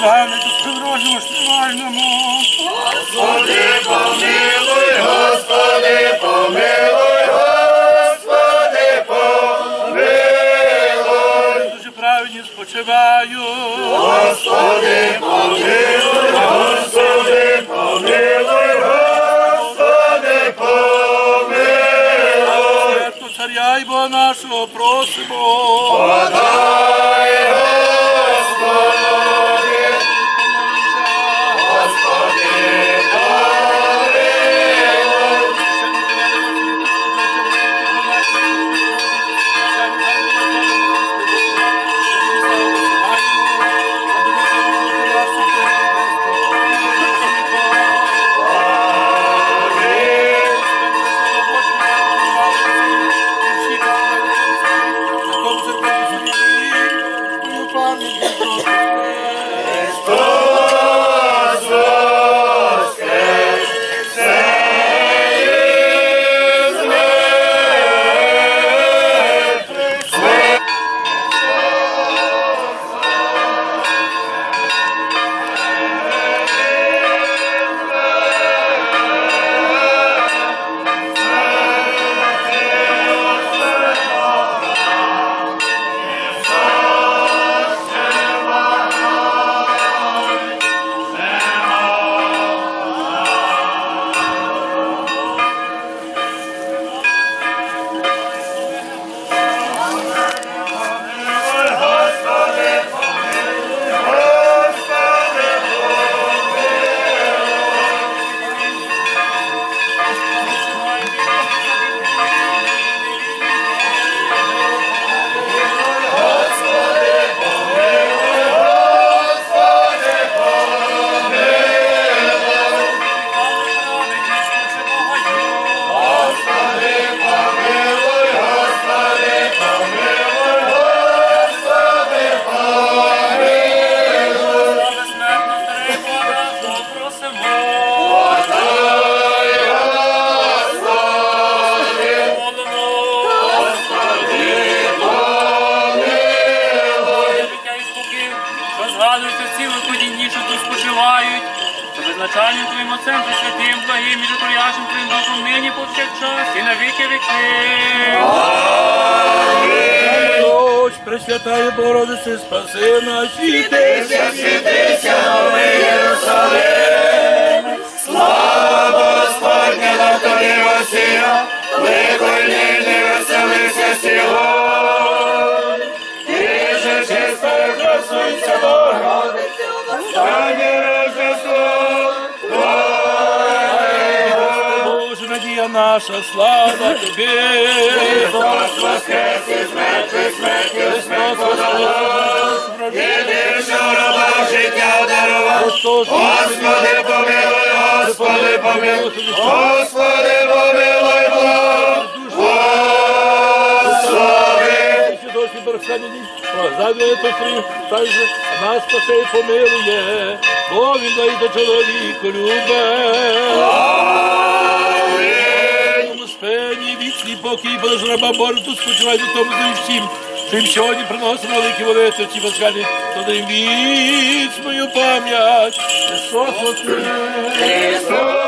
Іване, тут приврожимо шнивальному. Господи, помилуй, Господи, помилуй, Господи, помилуй. Дуже праведні спочиваю. Господи, помилуй, Господи, помилуй, Господи, помилуй. Царя й нашого просимо. Подай, Згадуйте всі виходінні, що тут спочивають, що визначальним Твоїм Отцем, Пресвятим, благим і житворящим Твоїм Духом нині повсякчас і на віки віки. Дочь, Пресвятая Богородице, спаси наші Світися, світися, новий Єрусалим, слава Господня на тобі Васія, лихойний наша, слава Тобі. Христос воскрес із мертвих смертю смерть подолав, єдиного раба життя дарував. Господи, помилуй, Господи, помилуй, Господи, помилуй, благослови. Згадує три, так же нас спасе і помилує, бо він дає чоловіку любе. Вічний її раба Божу до тому за всім. Тим сьогодні приносимо великі молитви, ці воскалі, то дай вічною пам'ять. Христос воскрес. Христос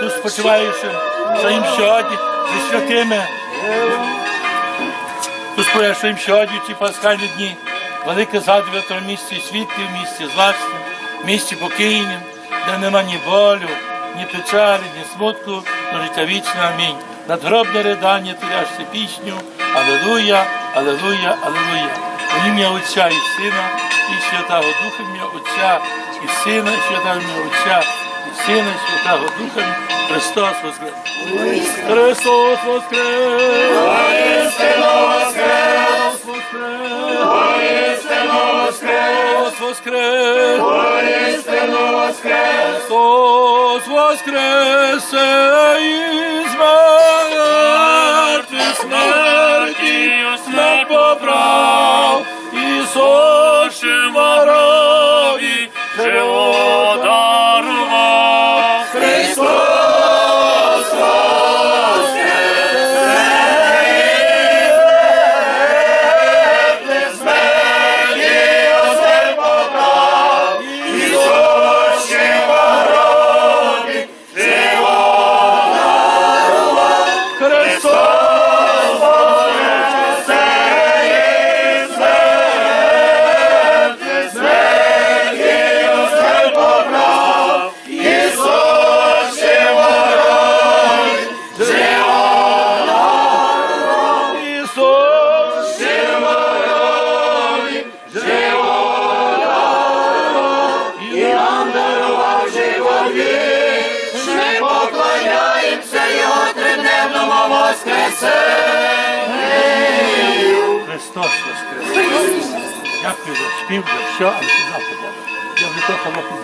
тут спочиваючи своїм сьогодні зі святими. Тут споє, що їм сьогодні ті пасхальні дні. Велике згадувати в місті світлі, в місті злачнім, в місті покійнім, де нема ні болю, ні печалі, ні смутку, но життя вічне. Амінь. Надгробне ридання творяшся пісню. Алелуя, Алелуя, Алелуя. У ім'я Отця і Сина, і Святого Духа, ім'я Отця і Сина, і Святого ім'я Отця, Сина, Святого Духа, Христос воскрес. Христос воскрес! Воістину воскрес! Воскрес! Воістину воскрес! Воскрес! Воістину воскрес! Христос воскресе із мертвих смерті, смерть побрав, Ісус поклоняємося Його триденному воскресенню. Христос воскрес. Дякую за спів, за все, але це завтра. Я вже трохи роки